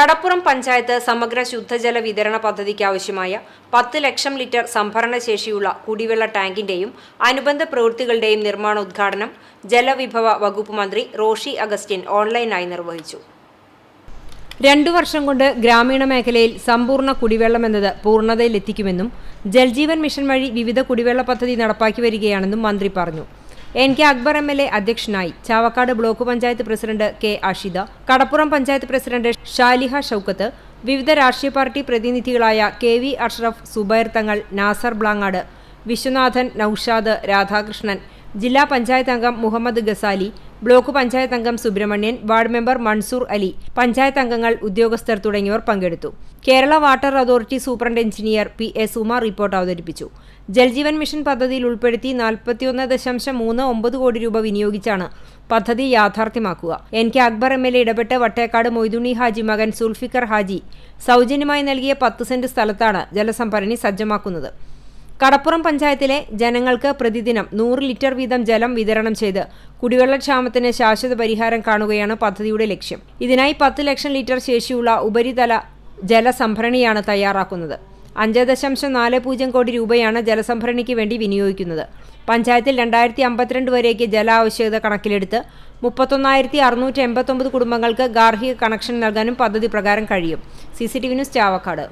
കടപ്പുറം പഞ്ചായത്ത് സമഗ്ര ശുദ്ധജല വിതരണ പദ്ധതിക്ക് ആവശ്യമായ പത്ത് ലക്ഷം ലിറ്റർ സംഭരണ ശേഷിയുള്ള കുടിവെള്ള ടാങ്കിന്റെയും അനുബന്ധ പ്രവൃത്തികളുടെയും നിർമ്മാണോദ്ഘാടനം ജലവിഭവ വകുപ്പ് മന്ത്രി റോഷി അഗസ്റ്റിൻ ഓൺലൈനായി നിർവഹിച്ചു. രണ്ടു വർഷം കൊണ്ട് ഗ്രാമീണ മേഖലയിൽ സമ്പൂർണ കുടിവെള്ളം എന്നത് പൂർണതയിലെത്തിക്കുമെന്നും ജൽജീവൻ മിഷൻ വഴി വിവിധ കുടിവെള്ള പദ്ധതി നടപ്പാക്കി വരികയാണെന്നും മന്ത്രി പറഞ്ഞു. N K Akbar M L A അധ്യക്ഷനായി Chavakkad block panchayat president K Ashitha Kadappuram panchayat president Shaliha Shoukath വിവിധ രാഷ്ട്രീയ പാർട്ടി പ്രതിനിധികളായ കെ വി അഷ്റഫ് സുബൈർ തങ്ങൾ നാസർ ബ്ലാങ്ങാട് വിശ്വനാഥൻ നൌഷാദ് രാധാകൃഷ്ണൻ ജില്ലാ പഞ്ചായത്ത് അംഗം മുഹമ്മദ് ഗസാലി ബ്ലോക്ക് പഞ്ചായത്ത് അംഗം സുബ്രഹ്മണ്യൻ വാർഡ് മെമ്പർ മൻസൂർ അലി പഞ്ചായത്ത് അംഗങ്ങൾ ഉദ്യോഗസ്ഥർ തുടങ്ങിയവർ പങ്കെടുത്തു. Kerala water authority superintendent engineer P A Suma report അവതരിപ്പിച്ചു. ജൽജീവൻ മിഷൻ പദ്ധതിയിൽ ഉൾപ്പെടുത്തി നാൽപ്പത്തിയൊന്ന് ദശാംശം മൂന്ന് ഒമ്പത് കോടി രൂപ വിനിയോഗിച്ചാണ് പദ്ധതി യാഥാർത്ഥ്യമാക്കുക. N K Akbar M L A ഇടപെട്ട് വട്ടേക്കാട് മൊയ്തുണി ഹാജി മകൻ സുൽഫിക്കർ ഹാജി സൗജന്യമായി നൽകിയ പത്ത് സെന്റ് സ്ഥലത്താണ് ജലസംഭരണി സജ്ജമാക്കുന്നത്. കടപ്പുറം പഞ്ചായത്തിലെ ജനങ്ങൾക്ക് പ്രതിദിനം നൂറ് ലിറ്റർ വീതം ജലം വിതരണം ചെയ്ത് കുടിവെള്ളക്ഷാമത്തിന് ശാശ്വത പരിഹാരം കാണുകയാണ് പദ്ധതിയുടെ ലക്ഷ്യം. ഇതിനായി പത്ത് ലക്ഷം ലിറ്റർ ശേഷിയുള്ള ഉപരിതല ജലസംഭരണിയാണ് തയ്യാറാക്കുന്നത്. അഞ്ച് ദശാംശം നാല് പൂജ്യം കോടി രൂപയാണ് ജലസംഭരണിക്ക് വേണ്ടി വിനിയോഗിക്കുന്നത്. പഞ്ചായത്തിൽ രണ്ടായിരത്തി അമ്പത്തിരണ്ട് വരേക്ക് ജല ആവശ്യകത കണക്കിലെടുത്ത് മുപ്പത്തൊന്നായിരത്തി അറുന്നൂറ്റി എൺപത്തൊമ്പത് കുടുംബങ്ങൾക്ക് ഗാർഹിക കണക്ഷൻ നൽകാനും പദ്ധതി പ്രകാരം കഴിയും. C C T V news Chavakkad.